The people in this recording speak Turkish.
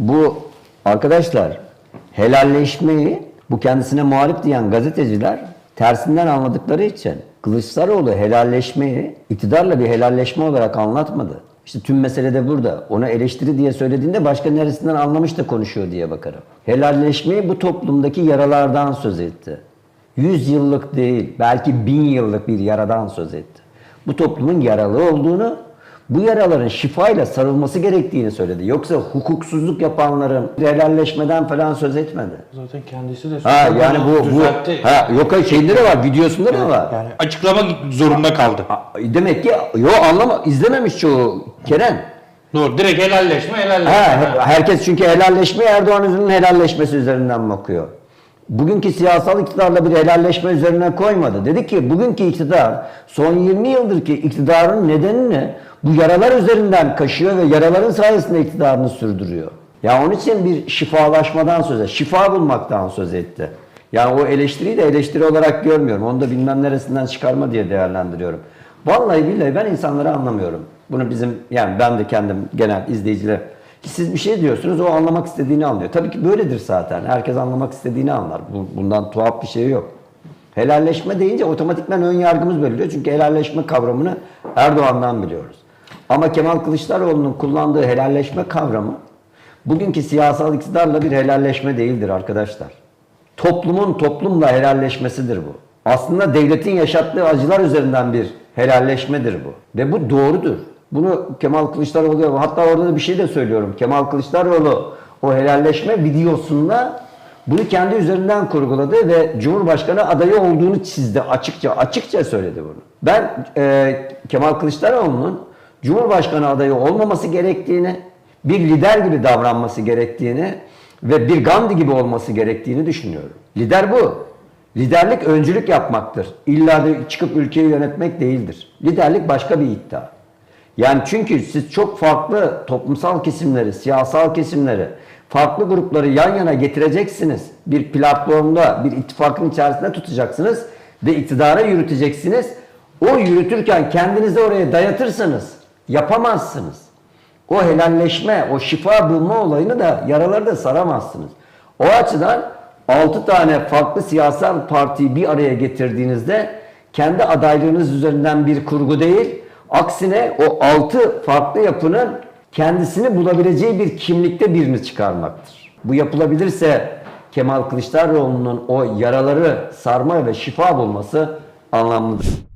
Bu arkadaşlar helalleşmeyi bu kendisine muhalif diyen gazeteciler tersinden anladıkları için Kılıçdaroğlu helalleşmeyi iktidarla bir helalleşme olarak anlatmadı. İşte tüm mesele de burada. Ona eleştiri diye söylediğinde başka neresinden anlamış da konuşuyor diye bakarım. Helalleşmeyi bu toplumdaki yaralardan söz etti. Yüz yıllık değil, belki bin yıllık bir yaradan söz etti. Bu toplumun yaralı olduğunu, bu yaraların şifayla sarılması gerektiğini söyledi. Yoksa hukuksuzluk yapanların helalleşmeden falan söz etmedi. Zaten kendisi de Ha yani bu bu düzeltti. ha yok hayır şeyinde de var, videosunda da var. Yani açıklama zorunda kaldı. Demek ki yo anlama izlememiş çoğu Kerem. Doğru. Direkt helalleşme helalleşme. Ha, herkes çünkü helalleşme Erdoğan üzerinin helalleşmesi üzerinden bakıyor. Bugünkü siyasal iktidarla bir helalleşme üzerine koymadı. Dedi ki bugünkü iktidar son 20 yıldır ki iktidarın nedenini bu yaralar üzerinden kaşıyor ve yaraların sayesinde iktidarını sürdürüyor. Ya onun için bir şifalaşmadan söz etti. Şifa bulmaktan söz etti. Yani o eleştiriyi de eleştiri olarak görmüyorum. Onu da bilmem neresinden çıkarma diye değerlendiriyorum. Vallahi billahi ben insanları anlamıyorum. Bunu bizim yani ben de kendim genel izleyiciler siz bir şey diyorsunuz o anlamak istediğini anlıyor. Tabii ki böyledir zaten. Herkes anlamak istediğini anlar. Bu- Bundan tuhaf bir şey yok. Helalleşme deyince otomatikman ön yargımız belirliyor. Çünkü helalleşme kavramını Erdoğan'dan biliyoruz. Ama Kemal Kılıçdaroğlu'nun kullandığı helalleşme kavramı bugünkü siyasal iktidarla bir helalleşme değildir arkadaşlar. Toplumun toplumla helalleşmesidir bu. Aslında devletin yaşattığı acılar üzerinden bir helalleşmedir bu. Ve bu doğrudur. Bunu Kemal Kılıçdaroğlu hatta orada da bir şey de söylüyorum. Kemal Kılıçdaroğlu o helalleşme videosunda bunu kendi üzerinden kurguladı ve Cumhurbaşkanı adayı olduğunu çizdi açıkça açıkça söyledi bunu. Ben e, Kemal Kılıçdaroğlu'nun Cumhurbaşkanı adayı olmaması gerektiğini, bir lider gibi davranması gerektiğini ve bir Gandhi gibi olması gerektiğini düşünüyorum. Lider bu. Liderlik öncülük yapmaktır. İlla da çıkıp ülkeyi yönetmek değildir. Liderlik başka bir iddia. Yani çünkü siz çok farklı toplumsal kesimleri, siyasal kesimleri, farklı grupları yan yana getireceksiniz. Bir platformda, bir ittifakın içerisinde tutacaksınız ve iktidara yürüteceksiniz. O yürütürken kendinizi oraya dayatırsanız yapamazsınız. O helalleşme, o şifa bulma olayını da yaraları da saramazsınuz. O açıdan 6 tane farklı siyasal partiyi bir araya getirdiğinizde kendi adaylığınız üzerinden bir kurgu değil, aksine o 6 farklı yapının kendisini bulabileceği bir kimlikte birini çıkarmaktır. Bu yapılabilirse Kemal Kılıçdaroğlu'nun o yaraları sarma ve şifa bulması anlamlıdır.